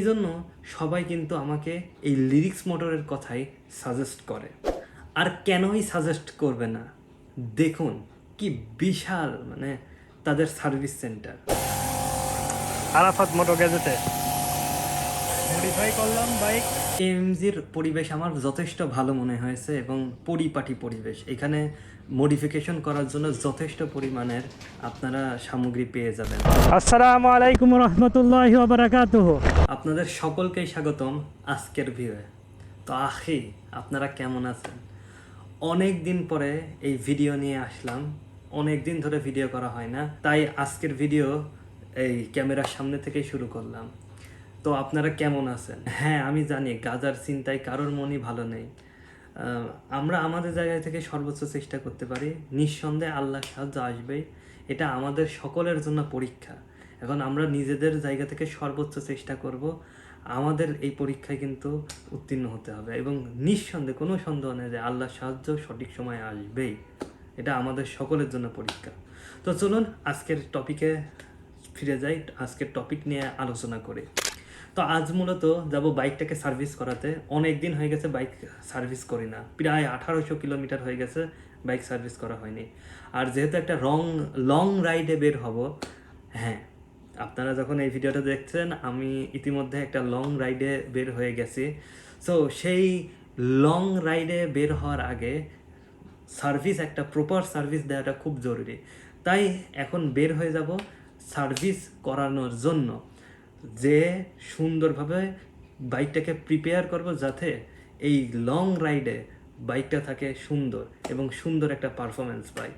এই জন্য সবাই কিন্তু আমাকে এই লিরিক্স মোটরের কথাই সাজেস্ট করে। আর কেনই সাজেস্ট করবে না? দেখুন কি বিশাল মানে তাদের সার্ভিস সেন্টার আরাফাত মোটর গ্যাজেটে। মডিফাই করলাম বাইক এমজির পরিবেশ আমার যথেষ্ট ভালো মনে হয়েছে এবং পরিপাটি পরিবেশ। এখানে মডিফিকেশন করার জন্য যথেষ্ট পরিমাণের আপনারা সামগ্রী পেয়ে যাবেন। আসসালামু আলাইকুম রহমতুল্লাহি ওবারাকাতুহ আপনাদের সকলকেই স্বাগতম আজকের ভিউয়ে তো আখি আপনারা কেমন আছেন? অনেক দিন পরে এই ভিডিও নিয়ে আসলাম। অনেক দিন ধরে ভিডিও করা হয় না তাই আজকের ভিডিও এই ক্যামেরার সামনে থেকেই শুরু করলাম। তো আপনারা কেমন আছেন? হ্যাঁ আমি জানি গাজার চিন্তায় কারোর মনই ভালো নেই। আমরা আমাদের জায়গা থেকে সর্বোচ্চ চেষ্টা করতে পারি। নিঃসন্দেহে আল্লাহ সাহায্য আসবেই এটা আমাদের সকলের জন্য পরীক্ষা। এখন আমরা নিজেদের জায়গা থেকে সর্বোচ্চ চেষ্টা করব। আমাদের এই পরীক্ষায় কিন্তু উত্তীর্ণ হতে হবে এবং নিঃসন্দেহে কোনো সন্দেহ নেই যে আল্লাহ সাহায্য সঠিক সময় আসবেই। এটা আমাদের সকলের জন্য পরীক্ষা। তো চলুন আজকের টপিকে ফিরে যাই। আজকের টপিক নিয়ে আলোচনা করি। তো আজ মূলত যাব বাইকটাকে সার্ভিস করাতে। অনেক দিন হয়ে গেছে বাইক সার্ভিস করি না। প্রায় আঠারোশো কিলোমিটার হয়ে গেছে বাইক সার্ভিস করা হয়নি। আর যেহেতু একটা রং, লং রাইডে বের হব হ্যাঁ আপনারা যখন এই ভিডিওটা দেখছেন, আমি ইতিমধ্যে একটা লং রাইডে বের হয়ে গেছি। সো সেই লং রাইডে বের হওয়ার আগে সার্ভিস, একটা প্রপার সার্ভিস দেওয়াটা খুব জরুরি। তাই এখন বের হয়ে যাব সার্ভিস করানোর জন্য। যে সুন্দরভাবে বাইকটাকে প্রিপেয়ার করব যাতে এই লং রাইডে বাইকটা থাকে সুন্দর এবং সুন্দর একটা পারফরমেন্স পাই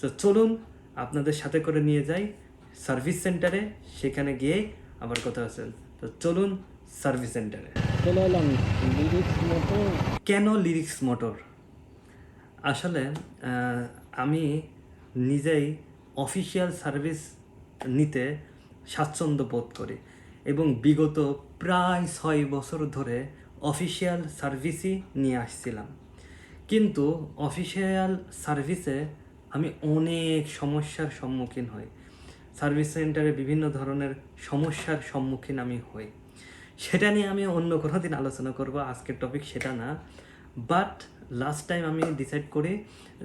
তো চলুন আপনাদের সাথে করে নিয়ে যাই। সার্ভিস সেন্টারে সেখানে গিয়ে আবার কথা আছেন তো চলুন সার্ভিস সেন্টারে চলে এলাম লিরিক্স মোটর কেন লিরিক্স মোটর আসলে আমি নিজেই অফিসিয়াল সার্ভিস নিতে স্বাচ্ছন্দ্য বোধ করি এবং বিগত প্রায় ছয় বছর ধরে অফিসিয়াল সার্ভিসই নিয়ে আসছিলাম। কিন্তু অফিসিয়াল সার্ভিসে আমি অনেক সমস্যার সম্মুখীন হই। সার্ভিস সেন্টারে বিভিন্ন ধরনের সমস্যার সম্মুখীন আমি হই। সেটা নিয়ে আমি অন্য কোনো দিন আলোচনা করব, আজকের টপিক সেটা না। বাট লাস্ট টাইম আমি ডিসাইড করি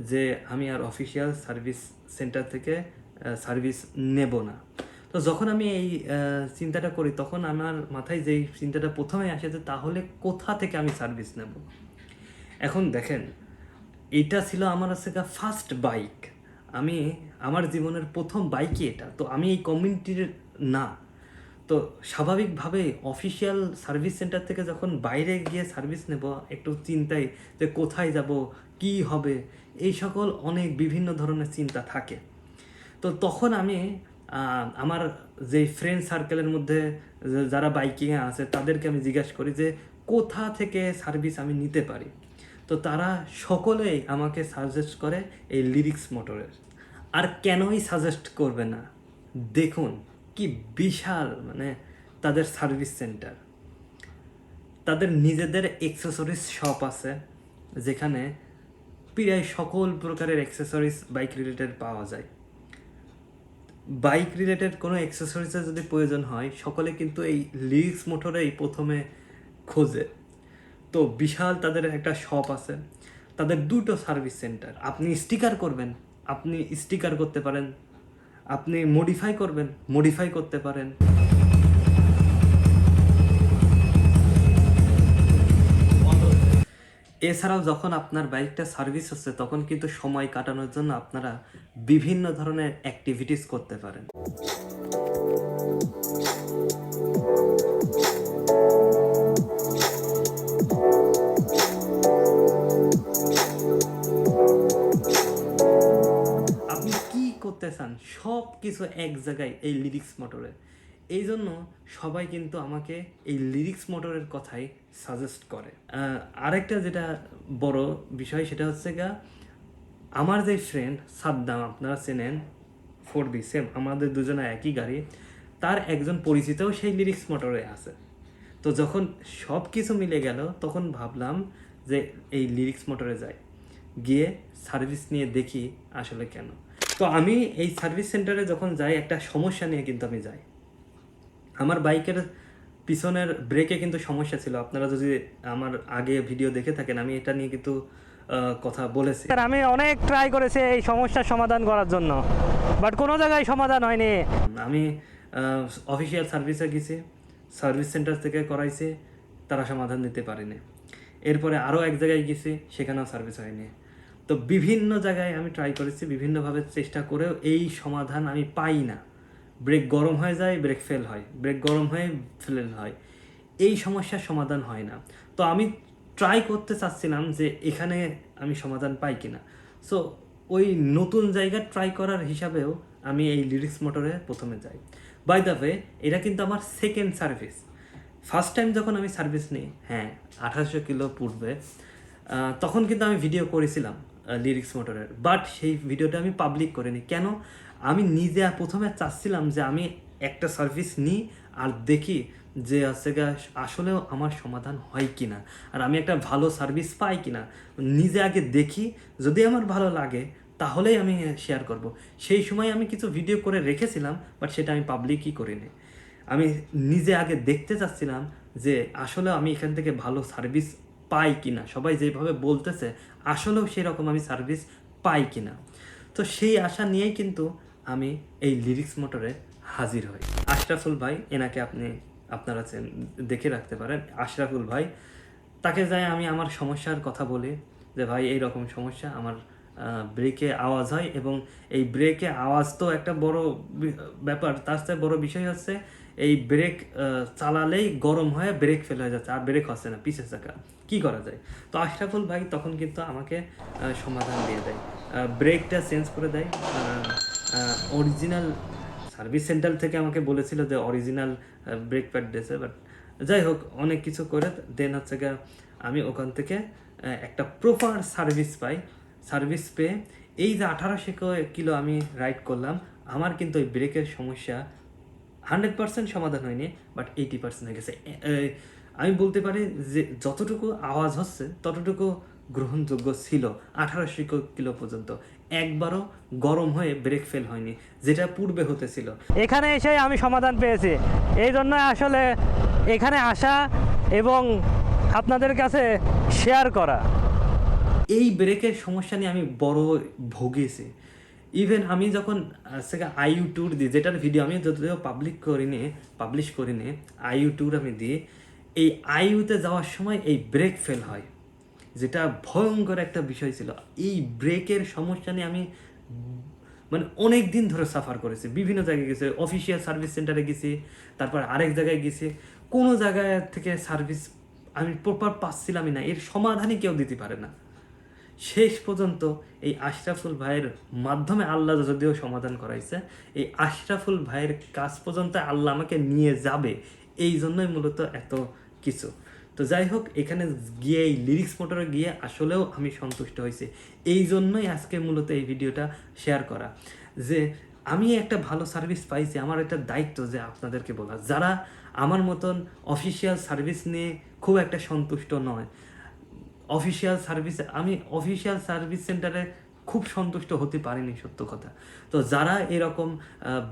যে আমি আর অফিসিয়াল সার্ভিস সেন্টার থেকে সার্ভিস নেব না। তো যখন আমি এই চিন্তাটা করি, তখন আমার মাথায় যেই চিন্তাটা প্রথমে আসে যে তাহলে কোথা থেকে আমি সার্ভিস নেব? এখন দেখেন, এটা ছিল আমার কাছে ফার্স্ট বাইক আমি, আমার জীবনের প্রথম বাইকই এটা। তো আমি এই কমিউনিটির না। তো স্বাভাবিকভাবে অফিসিয়াল সার্ভিস সেন্টার থেকে যখন বাইরে গিয়ে সার্ভিস নেব, একটু চিন্তায় যে কোথায় যাব, কি হবে, এই সকল অনেক বিভিন্ন ধরনের চিন্তা থাকে। তো তখন আমি আমার যে ফ্রেন্ড সার্কেলের মধ্যে যারা বাইকিংয়ে আছে, তাদেরকে আমি জিজ্ঞাসা করি যে, কোথা থেকে সার্ভিস আমি নিতে পারি? তো তারা সকলেই আমাকে সাজেস্ট করে এই লিরিক্স মোটরের আর কেনই সাজেস্ট করবে না? দেখুন, কি বিশাল মানে তাদের সার্ভিস সেন্টার তাদের নিজেদের এক্সেসরিজ শপ আছে, যেখানে প্রায় সকল প্রকারের অ্যাক্সেসরিজ বাইক রিলেটেড পাওয়া যায়। বাইক রিলেটেড কোনো অ্যাক্সেসরিজের যদি প্রয়োজন হয়, সকলে কিন্তু এই লিক্স মোটরেই প্রথমে খোঁজে। তো বিশাল তাদের একটা শপ আছে। তাদের দুটো সার্ভিস সেন্টার আপনি স্টিকার করবেন, আপনি স্টিকার করতে পারেন, আপনি মডিফাই করবেন মডিফাই করতে পারেন। এছাড়াও যখন আপনার বাইকটা সার্ভিস হচ্ছে তখন কিন্তু সময় কাটানোর জন্য আপনারা বিভিন্ন ধরনের অ্যাক্টিভিটিস করতে পারেন। আপনি কি করতে চান? সব কিছু এক জায়গায় এই লিরিক্স মোটরে এই জন্য সবাই কিন্তু আমাকে এই লিরিক্স মোটরের কথাই সাজেস্ট করে। আরেকটা যেটা বড় বিষয় সেটা হচ্ছে গা আমার যে ফ্রেন্ড সাদ্দাম, আপনারা চেনেন ফোর বি সেম আমাদের দুজনে একই গাড়ি, তার একজন পরিচিতও সেই লিরিক্স মোটরে আছে। তো যখন সব কিছু মিলে গেল, তখন ভাবলাম যে এই লিরিক্স মোটরে যাই। গিয়ে সার্ভিস নিয়ে দেখি আসলে কেন। তো আমি এই সার্ভিস সেন্টারে যখন যাই, একটা সমস্যা নিয়ে কিন্তু আমি যাই। আমার বাইকের পিছনের ব্রেকে কিন্তু সমস্যা ছিল। আপনারা যদি আমার আগে ভিডিও দেখে থাকেন আমি এটা নিয়ে কিন্তু কথা বলেছি। স্যার আমি অনেক ট্রাই করেছি এই সমস্যার সমাধান করার জন্য বাট কোনো জায়গায় সমাধান হয়নি। আমি অফিসিয়াল সার্ভিসে গেছি সার্ভিস সেন্টার থেকে করাইছি তারা সমাধান দিতে পারেনি। এরপরে আরও এক জায়গায় গেছি সেখানেও সার্ভিস হয়নি। তো বিভিন্ন জায়গায় আমি ট্রাই করেছি বিভিন্নভাবে চেষ্টা করেও এই সমাধান আমি পাই না। ব্রেক গরম হয়ে যায়, ব্রেক ফেল হয়। ব্রেক গরম হয়ে ফেল হয়। এই সমস্যার সমাধান হয় না। তো আমি ট্রাই করতে চাচ্ছিলাম যে এখানে আমি সমাধান পাই কিনা। সো ওই নতুন জায়গা ট্রাই করার হিসাবেও আমি এই লিরিক্স মোটরে প্রথমে যাই। বাই দ্য ওয়ে এটা কিন্তু আমার সেকেন্ড সার্ভিস ফার্স্ট টাইম যখন আমি সার্ভিস নিই হ্যাঁ আঠাশশো কিলো পূর্বে তখন কিন্তু আমি ভিডিও করেছিলাম লিরিক্স মোটরের বাট সেই ভিডিওটা আমি পাবলিক করিনি। কেন? আমি নিজে প্রথমে চাচ্ছিলাম যে আমি একটা সার্ভিস নিই আর দেখি যে গা আসলেও আমার সমাধান হয় কি না আর আমি একটা ভালো সার্ভিস পাই কি না নিজে আগে দেখি, যদি আমার ভালো লাগে, তাহলেই আমি শেয়ার করব। সেই সময় আমি কিছু ভিডিও করে রেখেছিলাম বাট সেটা আমি পাবলিকই করিনি। আমি নিজে আগে দেখতে চাচ্ছিলাম যে আসলে আমি এখান থেকে ভালো সার্ভিস পাই কিনা। সবাই যেভাবে বলতেছে, আসলেও সেরকম আমি সার্ভিস পাই কিনা। তো সেই আশা নিয়েই কিন্তু আমি এই লিরিক্স মোটরে হাজির হই। আশরাফুল ভাই এনাকে আপনি, আপনারা দেখে রাখতে পারেন। আশরাফুল ভাই, তাকে যাই আমি আমার সমস্যার কথা বলি যে, ভাই এই রকম সমস্যা, আমার ব্রেকে আওয়াজ হয়। এবং এই ব্রেকে আওয়াজ তো একটা বড় ব্যাপার। তার সাথে বড় বিষয় হচ্ছে, এই ব্রেক চালালেই গরম হয়ে ব্রেক ফেল হয়ে যাচ্ছে, আর ব্রেক হচ্ছে না পিছের চাকা কি করা যায়? তো আশরাফুল ভাই তখন কিন্তু আমাকে সমাধান দিয়ে দেয়। ব্রেকটা চেঞ্জ করে দেয়। অরিজিনাল সার্ভিস সেন্টার থেকে আমাকে বলেছিল যে অরিজিনাল ব্রেক প্যাড দিয়েছে বাট যাই হোক, অনেক কিছু করে দেন হচ্ছে গিয়ে আমি ওখান থেকে একটা প্রপার সার্ভিস পাই। সার্ভিস পেয়ে এই যে আঠারোশো কিলো আমি রাইড করলাম, আমার কিন্তু ওই ব্রেকের সমস্যা হান্ড্রেড পার্সেন্ট সমাধান হয়নি বাট এইটি পার্সেন্ট হয়ে গেছে। আমি বলতে পারি যে যতটুকু আওয়াজ হচ্ছে, ততটুকু গ্রহণযোগ্য ছিল আঠারোশো কিলো পর্যন্ত। একবারও গরম হয়ে ব্রেক ফেল হয়নি যেটা পূর্বে হতেছিল এখানে এসে আমি সমাধান পেয়েছি। এই জন্য আসলে এখানে আসা এবং আপনাদের কাছে শেয়ার করা। এই ব্রেকের সমস্যা নিয়ে আমি বড় ভুগেছি। ইভেন আমি যখন সেটা আইইউ ট্যুর দিই যেটার ভিডিও আমি যদিও পাবলিক করিনি পাবলিশ করি করিনি আইইউ ট্যুর আমি দিই এই আইইউতে যাওয়ার সময় এই ব্রেক ফেল হয়। যেটা ভয়ঙ্কর একটা বিষয় ছিল। এই ব্রেকের সমস্যা নিয়ে আমি মানে অনেক দিন ধরে সাফার করেছি। বিভিন্ন জায়গায় গেছি অফিসিয়াল সার্ভিস সেন্টারে গেছি, তারপর আরেক জায়গায় গেছি। কোনো জায়গায় থেকে সার্ভিস আমি প্রপার পাচ্ছিলামই না। এর সমাধানই কেউ দিতে পারে না। শেষ পর্যন্ত এই আশরাফুল ভাইয়ের মাধ্যমে আল্লাহ যদিও সমাধান করাইছে, এই আশরাফুল ভাইয়ের কাজ পর্যন্ত আল্লাহ আমাকে নিয়ে যাবে। এই জন্যই মূলত এত কিছু। তো যাই হোক এখানে গিয়ে এই লিরিক্স মোটরে গিয়ে আসলেও আমি সন্তুষ্ট হয়েছি। এই জন্যই আজকে মূলত এই ভিডিওটা শেয়ার করা। যে আমি একটা ভালো সার্ভিস পাইছি আমার একটা দায়িত্ব যে আপনাদেরকে বলা যারা আমার মতন অফিসিয়াল সার্ভিস নিয়ে খুব একটা সন্তুষ্ট নয়। অফিসিয়াল সার্ভিস আমি অফিসিয়াল সার্ভিস সেন্টারে খুব সন্তুষ্ট হতে পারিনি, সত্য কথা। তো যারা এরকম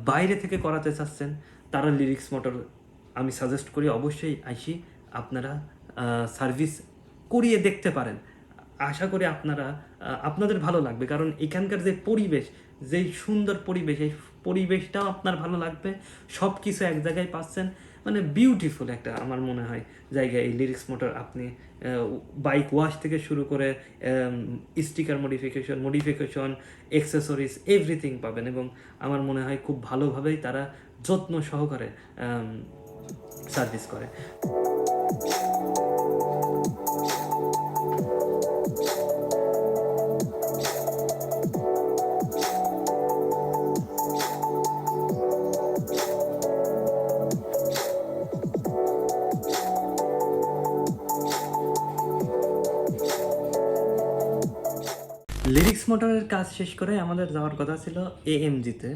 বাইরে থেকে করাতে চাচ্ছেন, তারা লিরিক্স মোটর আমি সাজেস্ট করি অবশ্যই আইসি, আপনারা সার্ভিস করিয়ে দেখতে পারেন। আশা করি আপনারা আপনাদের ভালো লাগবে। কারণ এখানকার যে পরিবেশ, যেই সুন্দর পরিবেশ, এই পরিবেশটাও আপনার ভালো লাগবে। সব কিছু এক জায়গায় পাচ্ছেন। মানে বিউটিফুল একটা আমার মনে হয় জায়গা এই লিরিক্স মোটর আপনি বাইক ওয়াশ থেকে শুরু করে sticker modification modification accessories everything পাবেন। এবং আমার মনে হয় খুব ভালোভাবেই তারা যত্ন সহকারে সার্ভিস করে। মোটরের কাজ শেষ করে আমাদের যাওয়ার কথা ছিল এএমজিতে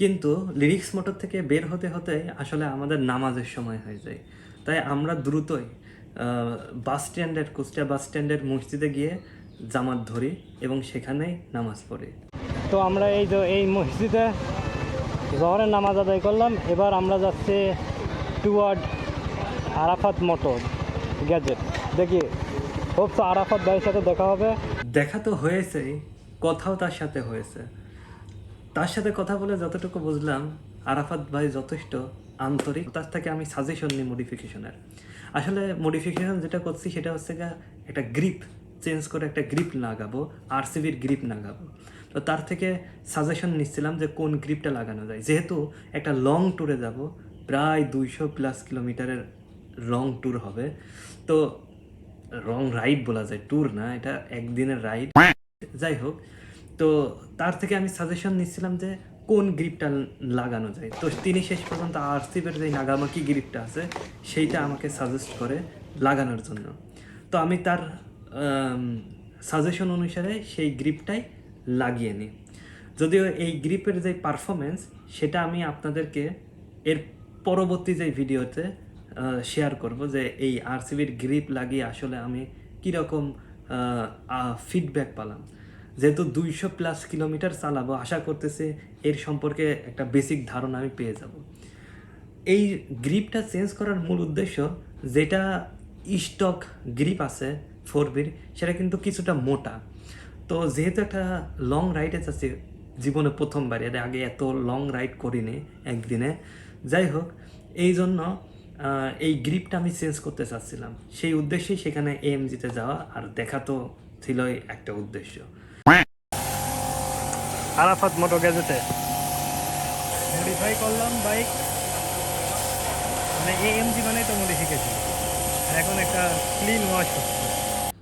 কিন্তু লিরিক্স মোটর থেকে বের হতে হতে আসলে আমাদের নামাজের সময় হয়ে যায়। তাই আমরা দ্রুতই বাস স্ট্যান্ডের কুষ্টিয়া বাস স্ট্যান্ডের মসজিদে গিয়ে জামাত ধরি এবং সেখানেই নামাজ পড়ি। তো আমরা এই যে এই মসজিদে জহরের নামাজ আদায় করলাম। এবার আমরা যাচ্ছি টুয়ার্ড আরাফাত মোটর গ্যাজেট দেখি তো আরাফাত ভাইয়ের সাথে দেখা হবে। দেখা তো হয়েছেই কথাও তার সাথে হয়েছে। তার সাথে কথা বলে যতটুকু বুঝলাম, আরাফাত ভাই যথেষ্ট আন্তরিক। তার থেকে আমি সাজেশন নিই মডিফিকেশনের আসলে মডিফিকেশন যেটা করছি সেটা হচ্ছে গা একটা গ্রিপ চেঞ্জ করে একটা গ্রিপ লাগাবো আরসিবির গ্রিপ লাগাবো। তো তার থেকে সাজেশন নিচ্ছিলাম যে কোন গ্রিপটা লাগানো যায়। যেহেতু একটা লং ট্যুরে যাব, প্রায় দুইশো প্লাস কিলোমিটারের লং ট্যুর হবে। তো রং রাইড বলা যায় ট্যুর না, এটা একদিনের রাইড যাই হোক, তো তার থেকে আমি সাজেশন নিচ্ছিলাম যে কোন গ্রিপটা লাগানো যায়। তো তিনি শেষ পর্যন্ত আরসিপের যে নাগামাকি গ্রিপটা আছে, সেইটা আমাকে সাজেস্ট করে লাগানোর জন্য। তো আমি তার সাজেশন অনুসারে সেই গ্রিপটাই লাগিয়ে নিই। যদিও এই গ্রিপের যে পারফরমেন্স সেটা আমি আপনাদেরকে এর পরবর্তী যে ভিডিওতে শেয়ার করব যে এই আরসিবির গ্রিপ লাগিয়ে আসলে আমি কীরকম ফিডব্যাক পেলাম। যেহেতু দুইশো প্লাস কিলোমিটার চালাবো, আশা করতেছে এর সম্পর্কে একটা বেসিক ধারণা আমি পেয়ে যাব। এই গ্রিপটা চেঞ্জ করার মূল উদ্দেশ্য, যেটা স্টক গ্রিপ আছে ফোর বির সেটা কিন্তু কিছুটা মোটা। তো যেহেতু একটা লং রাইডে যাচ্ছি জীবনে প্রথমবার এর আগে এত লং রাইড করিনি একদিনে। যাই হোক এই জন্য এই গ্রিপটা আমি চেঞ্জ করতে চাচ্ছিলাম। সেই উদ্দেশ্যেই সেখানে এএমজিতে যাওয়া আর দেখা তো ছিলই একটা উদ্দেশ্য। আরাফাত মোটর গ্যাজেটে। মডিফাই করলাম বাইক মানে এএমজি মানে তো মডিফিকেশন এখন একটা ক্লিন ওয়াশ হচ্ছে।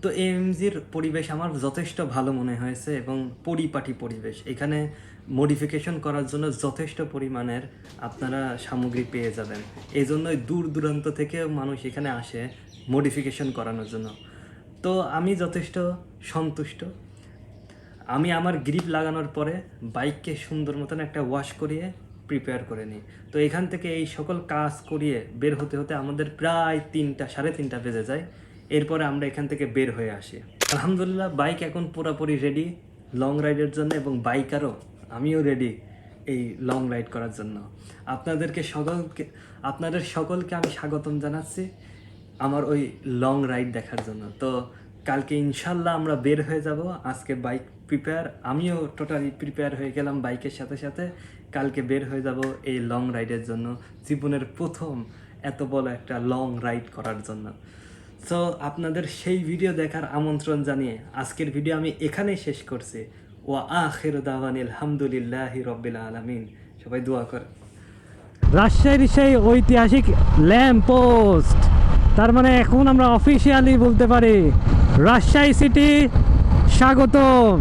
তো এএমজির পরিবেশ আমার যথেষ্ট ভালো মনে হয়েছে এবং পরিপাটি পরিবেশ। এখানে মডিফিকেশন করার জন্য যথেষ্ট পরিমাণের আপনারা সামগ্রী পেয়ে যাবেন। এই জন্যই দূর দূরান্ত থেকেও মানুষ এখানে আসে মডিফিকেশন করানোর জন্য। তো আমি যথেষ্ট সন্তুষ্ট। আমি আমার গ্রিপ লাগানোর পরে বাইককে সুন্দর মতন একটা ওয়াশ করিয়ে প্রিপেয়ার করে নিই। তো এখান থেকে এই সকল কাজ করিয়ে বের হতে হতে আমাদের প্রায় তিনটা, সাড়ে তিনটা বেজে যায়। এরপরে আমরা এখান থেকে বের হয়ে আসি। আলহামদুলিল্লাহ বাইক এখন পুরোপুরি রেডি লং রাইডের জন্য এবং বাইকারও আমিও রেডি এই লং রাইড করার জন্য। আপনাদেরকে সকলকে, আপনাদের সকলকে আমি স্বাগতম জানাচ্ছি আমার ওই লং রাইড দেখার জন্য। তো কালকে ইনশাল্লাহ আমরা বের হয়ে যাব, আজকে বাইক প্রিপেয়ার আমিও টোটালি প্রিপেয়ার হয়ে গেলাম বাইকের সাথে সাথে। কালকে বের হয়ে যাব এই লং রাইডের জন্য, জীবনের প্রথম এত বড় একটা লং রাইড করার জন্য। সো আপনাদের সেই ভিডিও দেখার আমন্ত্রণ জানিয়ে আজকের ভিডিও আমি এখানেই শেষ করছি। সবাই দোয়া করে। রাজশাহীর সেই ঐতিহাসিক ল্যাম্প পোস্ট, তার মানে এখন আমরা অফিসিয়ালি বলতে পারি রাজশাহী সিটি স্বাগতম।